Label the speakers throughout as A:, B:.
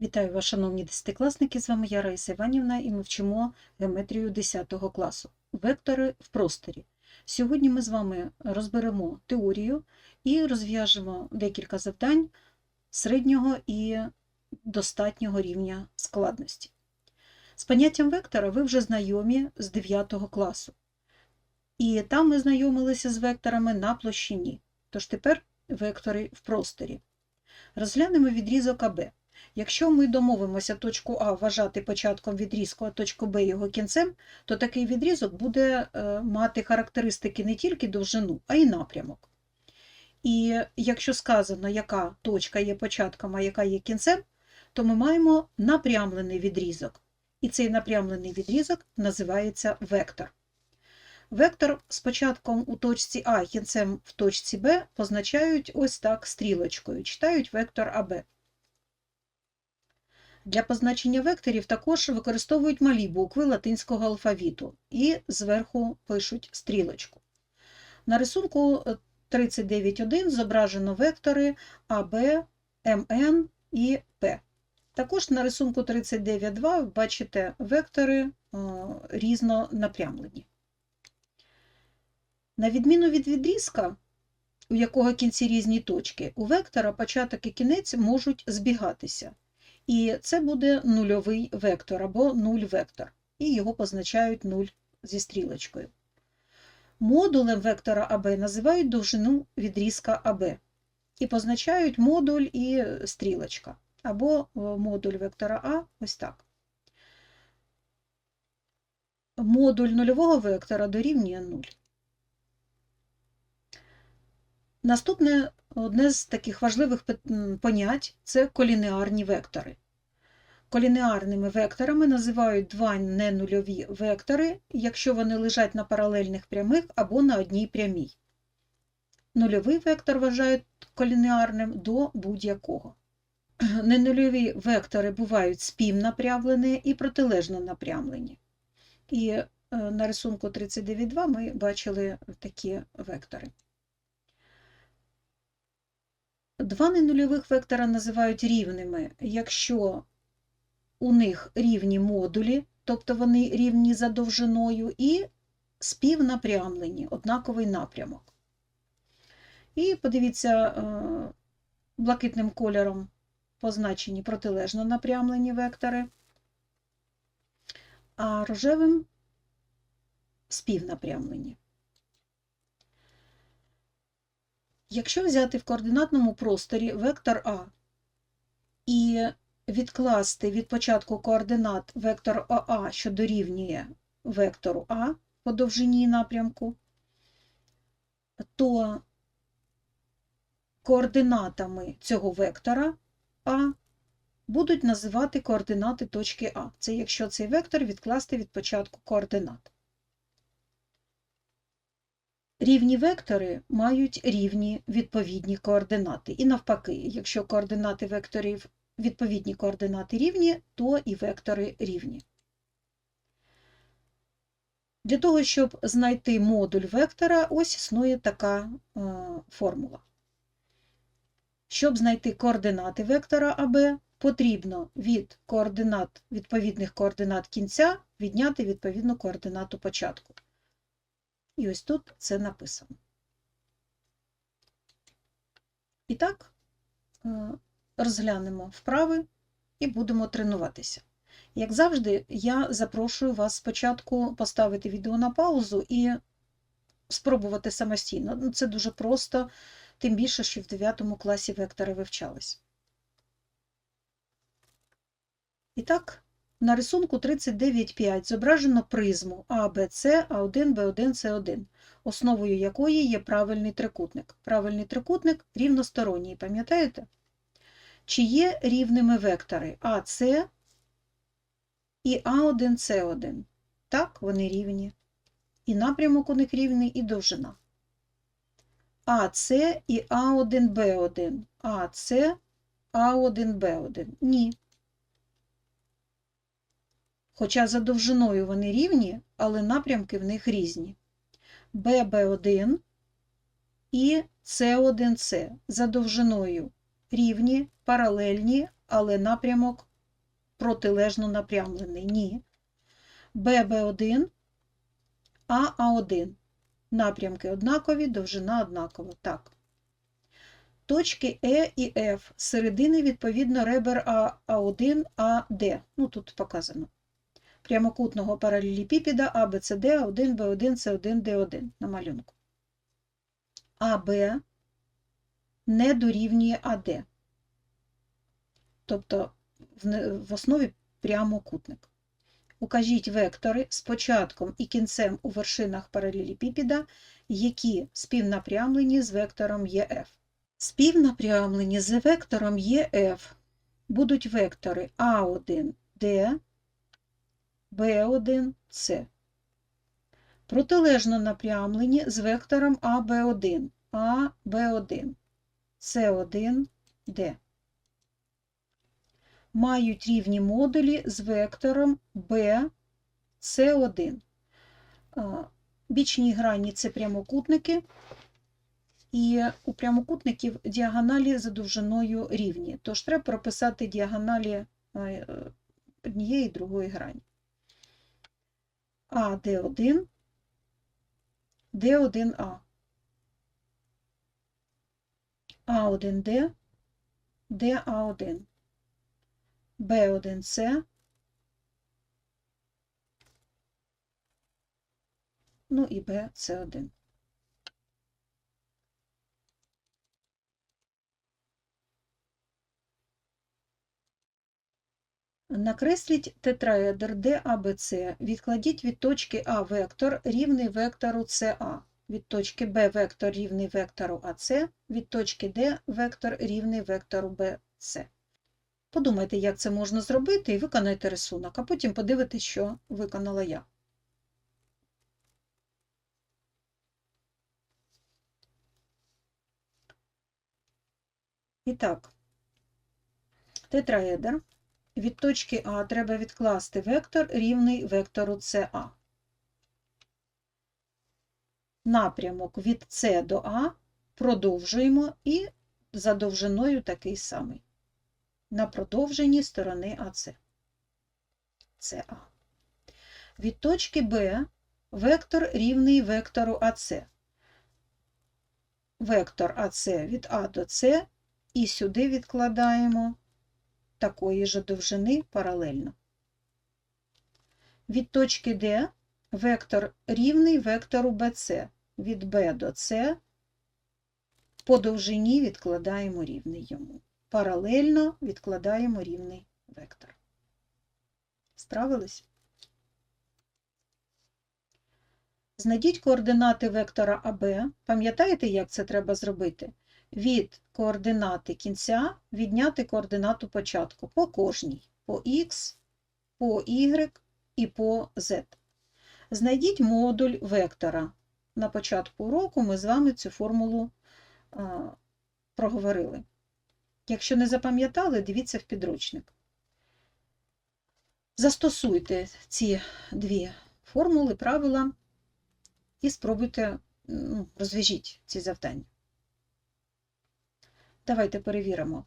A: Вітаю вас, шановні десятикласники! З вами я Раїса Іванівна і ми вчимо геометрію 10 класу. Вектори в просторі. Сьогодні ми з вами розберемо теорію і розв'яжемо декілька завдань середнього і достатнього рівня складності. З поняттям вектора ви вже знайомі з 9 класу. І там ми знайомилися з векторами на площині. Тож тепер вектори в просторі. Розглянемо відрізок АБ. Якщо ми домовимося точку А вважати початком відрізку, а точку Б його кінцем, то такий відрізок буде е, мати характеристики не тільки довжину, а й напрямок. І якщо сказано, яка точка є початком, а яка є кінцем, то ми маємо напрямлений відрізок. І цей напрямлений відрізок називається вектор. Вектор з початком у точці А кінцем в точці Б позначають ось так стрілочкою, читають вектор АБ. Для позначення векторів також використовують малі букви латинського алфавіту і зверху пишуть стрілочку. На рисунку 39.1 зображено вектори АБ, МН і П. Також на рисунку 39.2 бачите вектори різнонапрямлені. На відміну від відрізка, у якого кінці різні точки, у вектора початок і кінець можуть збігатися. І це буде нульовий вектор або нуль-вектор, і його позначають 0 зі стрілочкою. Модулем вектора АБ називають довжину відрізка АБ і позначають модуль і стрілочка, або модуль вектора А ось так. Модуль нульового вектора дорівнює 0. Наступне одне з таких важливих понять це колінеарні вектори. Колінеарними векторами називають два ненульові вектори, якщо вони лежать на паралельних прямих або на одній прямій. Нульовий вектор вважають колінеарним до будь-якого. Ненульові вектори бувають співнапрямлені і протилежно напрямлені. І е, на рисунку 39.2 ми бачили такі вектори. Два ненульових вектора називають рівними, якщо у них рівні модулі, тобто вони рівні за довжиною, і співнапрямлені, однаковий напрямок. І подивіться, блакитним кольором позначені протилежно напрямлені вектори, а рожевим співнапрямлені. Якщо взяти в координатному просторі вектор А і відкласти від початку координат вектор ОА, що дорівнює вектору А по довжині напрямку, то координатами цього вектора А будуть називати координати точки А. Це якщо цей вектор відкласти від початку координат. Рівні вектори мають рівні відповідні координати. І навпаки, якщо координати векторів відповідні координати рівні, то і вектори рівні. Для того, щоб знайти модуль вектора, ось існує така е, формула. Щоб знайти координати вектора АБ, потрібно від координат, відповідних координат кінця відняти відповідну координату початку. І ось тут це написано. І так, е, розглянемо вправи і будемо тренуватися. Як завжди, я запрошую вас спочатку поставити відео на паузу і спробувати самостійно. Ну, Це дуже просто, тим більше, що в 9 класі вектори вивчались. І так, на рисунку 39.5 зображено призму АБЦ, А1, Б1, С1, основою якої є правильний трикутник. Правильний трикутник рівносторонній, пам'ятаєте? Чи є рівними вектори АС і А1С1? Так, вони рівні. І напрямок у них рівний, і довжина. АС і А1Б1. АС, А1Б1. Ні. Хоча за довжиною вони рівні, але напрямки в них різні. ББ1 і С1С за довжиною рівні, паралельні, але напрямок протилежно напрямлений? Ні. ББ1, АА1. Напрямки однакові, довжина однакова. Так. Точки Е і Ф. Середини, відповідно, ребер А1, АД. Ну, тут показано. Прямокутного паралелепіпіда АБЦД, А1, Б1, С1, Д1 на малюнку. АБ не дорівнює АД. Тобто в, основі прямокутник. Укажіть вектори з початком і кінцем у вершинах паралелепіпіда, які співнапрямлені з вектором ЄФ. Співнапрямлені з вектором ЄФ будуть вектори А1Д, Б1С. Протилежно напрямлені з вектором АБ1, АБ1, С1Д. Мають рівні модулі з вектором B, С1. Бічні грані це прямокутники, і у прямокутників діагоналі за довжиною рівні. Тож треба прописати діагоналі е, однієї і другої грані. А, Д1, Д1А, А1Д, ДА1, Б1С, ну і БС1. Накресліть тетраедр ДАБЦ, відкладіть від точки А вектор рівний вектору СА, від точки Б вектор рівний вектору АС, від точки Д вектор рівний вектору БС. Подумайте, як це можна зробити, і виконайте рисунок, а потім подивитесь, що виконала я. І так, тетраедр. Від точки А треба відкласти вектор рівний вектору СА. Напрямок від С до А продовжуємо і за довжиною такий самий. На продовженні сторони АС. СА. Від точки Б вектор рівний вектору АС. Вектор АС від А до С і сюди відкладаємо такої ж довжини паралельно. Від точки D вектор рівний вектору BC. Від B до C по довжині відкладаємо рівний йому. Паралельно відкладаємо рівний вектор. Справились? Знайдіть координати вектора АБ. Пам'ятаєте, як це треба зробити? Від координати кінця відняти координату початку по кожній, по Х, по Y і по Z. Знайдіть модуль вектора. На початку уроку ми з вами цю формулу а, проговорили. Якщо не запам'ятали, дивіться в підручник. Застосуйте ці дві формули, правила і спробуйте ну, розв'яжіть ці завдання. Давайте перевіримо.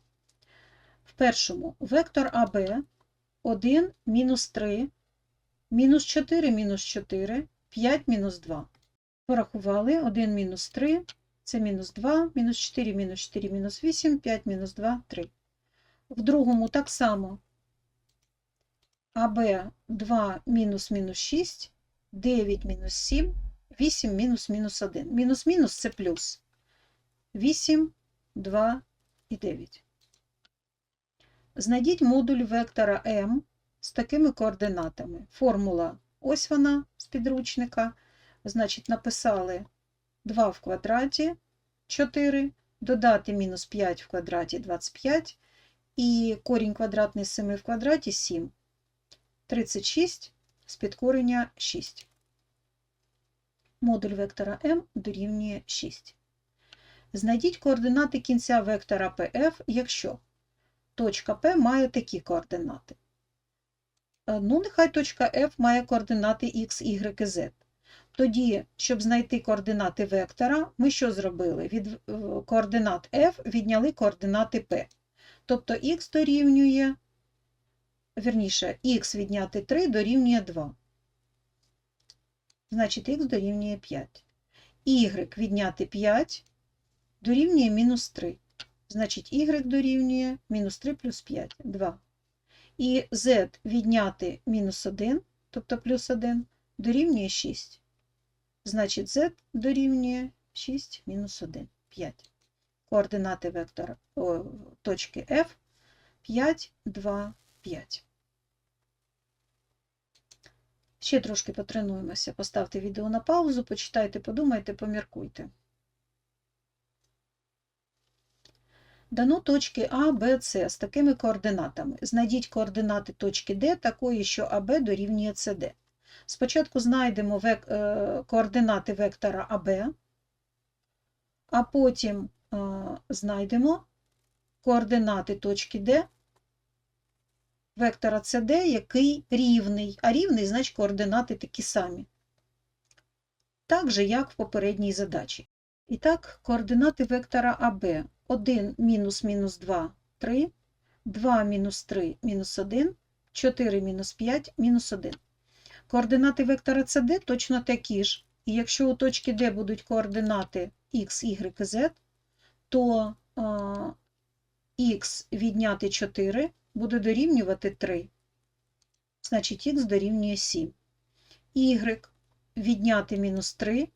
A: В першому вектор АБ 1 мінус 3, мінус 4 мінус 4, 5 мінус 2. Порахували 1 мінус 3, це мінус 2, мінус 4, мінус 4, мінус 8, 5 мінус 2, 3. В другому так само АБ 2 мінус мінус 6, 9 мінус 7, 8 мінус мінус 1. Мінус мінус це плюс. 8, 2, і 9. Знайдіть модуль вектора m з такими координатами. Формула ось вона з підручника. Значить, написали 2 в квадраті 4, додати мінус 5 в квадраті 25, і корінь квадратний з 7 в квадраті 7. 36 з підкорення 6. Модуль вектора m дорівнює 6. Знайдіть координати кінця вектора PF, якщо точка P має такі координати. Е, ну, нехай точка F має координати X, Y Z. Тоді, щоб знайти координати вектора, ми що зробили? Від е, координат F відняли координати P. Тобто Х дорівнює вірніше, х відняти 3 дорівнює 2. Значить, х дорівнює 5. y відняти 5 дорівнює мінус 3. Значить, y дорівнює мінус 3 плюс 5 – 2. І z відняти мінус 1, тобто плюс 1, дорівнює 6. Значить, z дорівнює 6 мінус 1 – 5. Координати вектора о, точки F 5, 2, 5. Ще трошки потренуємося. Поставте відео на паузу, почитайте, подумайте, поміркуйте. Дано точки А, Б, С з такими координатами. Знайдіть координати точки Д такої, що АБ дорівнює СД. Спочатку знайдемо век... е, координати вектора АБ, а потім е, знайдемо координати точки Д вектора CD, який рівний, а рівний, значить координати такі самі. Так же, як в попередній задачі. І так, координати вектора АБ 1 мінус мінус 2 3, 2 мінус 3 мінус 1, 4 мінус 5 мінус 1. Координати вектора CD точно такі ж. І якщо у точки D будуть координати x, y і z, то х відняти 4 буде дорівнювати 3. Значить, х дорівнює 7. Y відняти мінус 3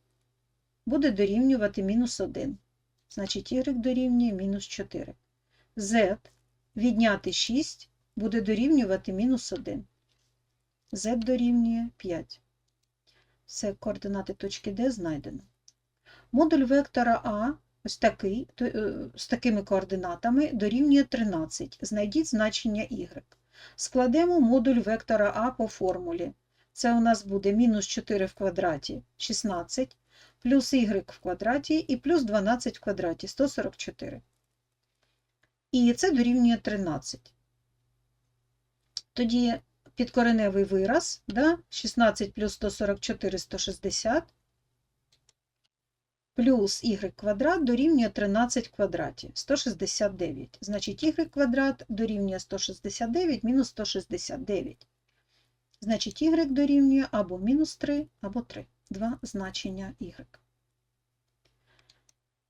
A: буде дорівнювати мінус 1. Значить, y дорівнює мінус 4. z відняти 6 буде дорівнювати мінус 1. z дорівнює 5. Все, координати точки D знайдено. Модуль вектора А ось такий, е, з такими координатами дорівнює 13. Знайдіть значення y. Складемо модуль вектора А по формулі. Це у нас буде мінус 4 в квадраті 16, плюс y в квадраті і плюс 12 в квадраті 144. І це дорівнює 13. Тоді підкореневий вираз, да? 16 плюс 144 160, плюс y квадрат дорівнює 13 в квадраті 169. Значить, y квадрат дорівнює 169 мінус 169. Значить, y дорівнює або мінус 3, або 3. Два значення y.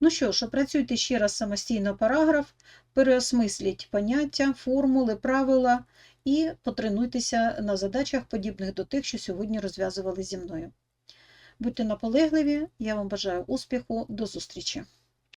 A: Ну що ж, опрацюйте ще раз самостійно параграф, переосмисліть поняття, формули, правила і потренуйтеся на задачах, подібних до тих, що сьогодні розв'язували зі мною. Будьте наполегливі, я вам бажаю успіху, до зустрічі!